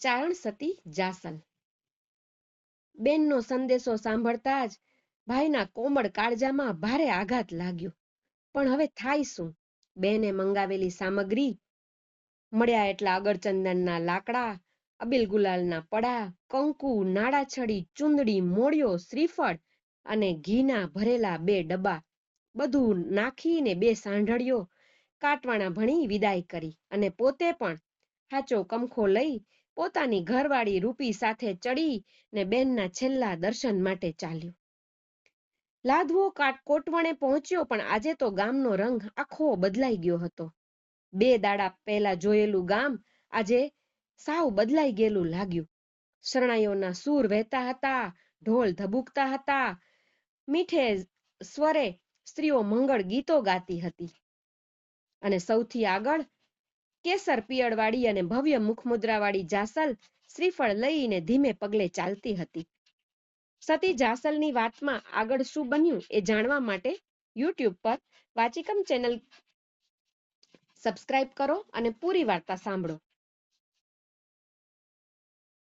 ચારણ સતી જાસલ બેનનો સંદેશો સાંભળતા જ ભાઈના કોમળ કાળજામાં ભારે આઘાત લાગ્યો. પણ હવે થાય શું? બેને મંગાવેલી સામગ્રી મળ્યા એટલા અગરચંદનના લાકડા અબિલ ગુલાલના પડા, કંકુ, નાળાછડી, ચુંદડી, મોળિયો, શ્રીફળ અને ઘીના ભરેલા બે ડબ્બા. બધું નાખીને બે સાંઢળીઓ, કાટવાણા ભણી વિદાય કરી અને પોતે પણ હાચો કમખો લઈ પોતાની ઘરવાળી રૂપી સાથે ચડી ને બેનના છેલ્લા દર્શન માટે ચાલ્યો. લાદવો કોટવણે પહોંચ્યો, પણ આજે તો ગામનો રંગ આખો બદલાઈ ગયો હતો. બે દાડા પહેલા જોયેલું ગામ આજે સાવ બદલાઈ ગયેલું લાગ્યું. શરણાઈઓના સૂર વહેતા હતા, ઢોલ ધબુકતા હતા, મીઠે સ્વરે સ્ત્રીઓ મંગળ ગીતો ગાતી હતી. અને સૌથી આગળ કેસર પિયળવાળી અને ભવ્ય મુખમુદ્રાવાળી જાસલ શ્રીફળ લઈને ધીમે પગલે ચાલતી હતી. સતી જાસલની વાતમાં આગળ શું બન્યું એ જાણવા માટે યુટ્યુબ પર વાચિકમ ચેનલ સબસ્ક્રાઇબ કરો અને પૂરી વાર્તા સાંભળો.